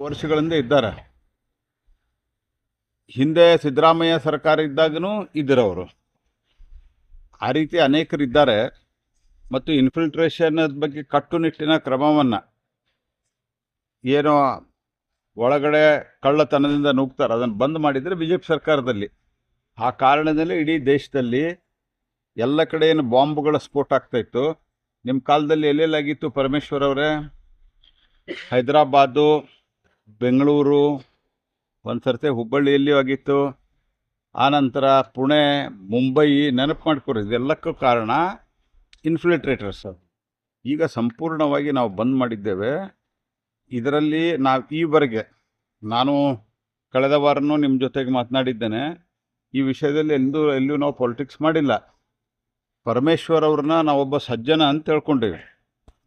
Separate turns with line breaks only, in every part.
ವರ್ಷಗಳಿಂದ ಇದ್ದಾರೆ. ಹಿಂದೆ ಸಿದ್ದರಾಮಯ್ಯ ಸರ್ಕಾರ ಇದ್ದಾಗನೂ ಇದ್ದಿರೋರು. ಆ ರೀತಿ ಅನೇಕರು ಇದ್ದಾರೆ ಮತ್ತು ಇನ್ಫಿಲ್ಟ್ರೇಷನ್ ಬಗ್ಗೆ ಕಟ್ಟುನಿಟ್ಟಿನ ಕ್ರಮವನ್ನು ಏನೋ ಒಳಗಡೆ ಕಳ್ಳತನದಿಂದ ನುಗ್ತಾರೆ ಅದನ್ನು ಬಂದ್ ಮಾಡಿದರೆ ಬಿ ಜೆ ಪಿ ಸರ್ಕಾರದಲ್ಲಿ. ಆ ಕಾರಣದಲ್ಲಿ ಇಡೀ ದೇಶದಲ್ಲಿ ಎಲ್ಲ ಕಡೆ ಏನು ಬಾಂಬ್ಗಳ ಸ್ಫೋಟ ಆಗ್ತಾಯಿತ್ತು ನಿಮ್ಮ ಕಾಲದಲ್ಲಿ ಎಲ್ಲೆಲ್ಲಾಗಿತ್ತು ಪರಮೇಶ್ವರ್ ಅವರೇ? ಹೈದರಾಬಾದು ಬೆಂಗಳೂರು ಒಂದು ಸರ್ತಿ ಹುಬ್ಬಳ್ಳಿಯಲ್ಲಿ ಆಗಿತ್ತು. ಆನಂತರ ಪುಣೆ, ಮುಂಬೈ ನೆನಪು ಮಾಡ್ಕೊರಿ ಇದೆಲ್ಲಕ್ಕೂ ಕಾರಣ ಇನ್ಫಿಲ್ಟ್ರೇಟರ್ಸ್ ಈಗ ಸಂಪೂರ್ಣವಾಗಿ ನಾವು ಬಂದ್ ಮಾಡಿದ್ದೇವೆ. ಇದರಲ್ಲಿ ನಾವು ಈವರೆಗೆ, ನಾನು ಕಳೆದ ವಾರನೂ ನಿಮ್ಮ ಜೊತೆಗೆ ಮಾತನಾಡಿದ್ದೇನೆ, ಈ ವಿಷಯದಲ್ಲಿ ಎಂದೂ ಎಲ್ಲೂ ನಾವು ಪೊಲಿಟಿಕ್ಸ್ ಮಾಡಿಲ್ಲ. ಪರಮೇಶ್ವರ್ ಅವ್ರನ್ನ ನಾವೊಬ್ಬ ಸಜ್ಜನ ಅಂತ ತಿಳ್ಕೊಂಡಿವಿ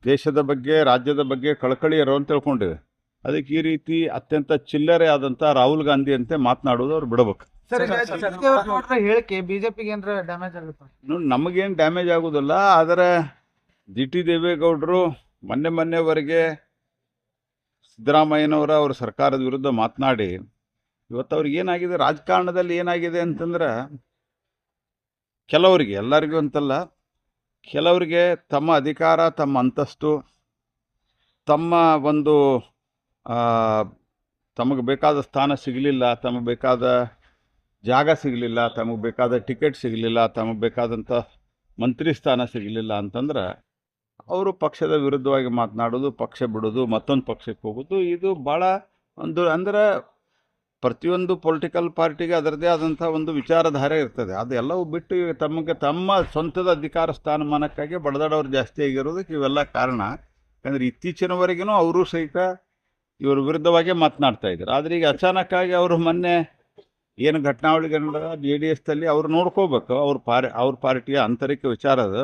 ದೇಶದ ಬಗ್ಗೆ, ರಾಜ್ಯದ ಬಗ್ಗೆ ಕಳಕಳಿಯರು ಅಂತ ತಿಳ್ಕೊಂಡಿವಿ ಅದಕ್ಕೆ ಈ ರೀತಿ ಅತ್ಯಂತ ಚಿಲ್ಲರೆ ಆದಂಥ ರಾಹುಲ್ ಗಾಂಧಿ ಅಂತೆ ಮಾತನಾಡೋದು ಅವ್ರು ಬಿಡಬೇಕು.
ಹೇಳಿಕೆ ಬಿಜೆಪಿಗೆ ಏನಾರ ಡ್ಯಾಮೇಜ್ ಆಗುತ್ತೆ?
ನೋಡಿ ನಮಗೇನು ಡ್ಯಾಮೇಜ್ ಆಗುದಿಲ್ಲ ಆದರೆ ಜಿ ಟಿ ದೇವೇಗೌಡರು ಮೊನ್ನೆ ಮೊನ್ನೆವರೆಗೆ ಸಿದ್ದರಾಮಯ್ಯನವರ ಅವ್ರ ಸರ್ಕಾರದ ವಿರುದ್ಧ ಮಾತನಾಡಿ ಇವತ್ತು ಅವ್ರಿಗೆ ಏನಾಗಿದೆ ರಾಜಕಾರಣದಲ್ಲಿ ಏನಾಗಿದೆ ಅಂತಂದ್ರೆ ಕೆಲವರಿಗೆ ಎಲ್ಲರಿಗೂ ಅಂತಲ್ಲ ಕೆಲವರಿಗೆ ತಮ್ಮ ಅಧಿಕಾರ ತಮ್ಮ ಅಂತಸ್ತು ತಮ್ಮ ಒಂದು ತಮಗೆ ಬೇಕಾದ ಸ್ಥಾನ ಸಿಗಲಿಲ್ಲ, ತಮಗೆ ಬೇಕಾದ ಜಾಗ ಸಿಗಲಿಲ್ಲ, ತಮಗೆ ಬೇಕಾದ ಟಿಕೆಟ್ ಸಿಗಲಿಲ್ಲ, ತಮಗೆ ಬೇಕಾದಂಥ ಮಂತ್ರಿ ಸ್ಥಾನ ಸಿಗಲಿಲ್ಲ ಅಂತಂದ್ರೆ ಅವರು ಪಕ್ಷದ ವಿರುದ್ಧವಾಗಿ ಮಾತನಾಡೋದು, ಪಕ್ಷ ಬಿಡೋದು, ಮತ್ತೊಂದು ಪಕ್ಷಕ್ಕೆ ಹೋಗೋದು, ಇದು ಭಾಳ ಒಂದು ಅಂದ್ರೆ ಪ್ರತಿಯೊಂದು ಪೊಲಿಟಿಕಲ್ ಪಾರ್ಟಿಗೆ ಅದರದೇ ಆದಂಥ ಒಂದು ವಿಚಾರಧಾರೆ ಇರ್ತದೆ. ಅದೆಲ್ಲವೂ ಬಿಟ್ಟು ತಮಗೆ ತಮ್ಮ ಸ್ವಂತದ ಅಧಿಕಾರ ಸ್ಥಾನಮಾನಕ್ಕಾಗಿ ಬಡದಾಡೋರು ಜಾಸ್ತಿ ಆಗಿರೋದಕ್ಕೆ ಇವೆಲ್ಲ ಕಾರಣ. ಯಾಕಂದರೆ ಇತ್ತೀಚಿನವರೆಗೂ ಅವರು ಸಹಿತ ಇವ್ರ ವಿರುದ್ಧವಾಗಿ ಮಾತನಾಡ್ತಾ ಇದ್ದಾರೆ. ಆದರೆ ಈಗ ಅಚಾನಕ್ಕಾಗಿ ಅವರು ಮೊನ್ನೆ ಏನು ಘಟನಾವಳಿಗಳನ್ನ ಜೆ ಡಿ ಎಸ್ದಲ್ಲಿ ಅವ್ರು ನೋಡ್ಕೋಬೇಕು. ಅವ್ರ ಪಾರ್, ಅವ್ರ ಪಾರ್ಟಿಯ ಆಂತರಿಕ ವಿಚಾರ ಅದು.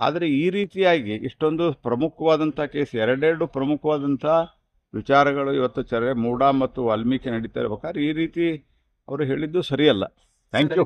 ಆದರೆ ಈ ರೀತಿಯಾಗಿ ಇಷ್ಟೊಂದು ಪ್ರಮುಖವಾದಂಥ ಕೇಸ್, ಎರಡೆರಡು ಪ್ರಮುಖವಾದಂಥ ವಿಚಾರಗಳು ಇವತ್ತು ಚರ್ಚೆ ಮೂಡಾ ಮತ್ತು ವಾಲ್ಮೀಕಿ ನಡೀತಾ ಇರ್ಬೇಕಾದ್ರೆ ಈ ರೀತಿ ಅವರು ಹೇಳಿದ್ದು ಸರಿಯಲ್ಲ. Thank you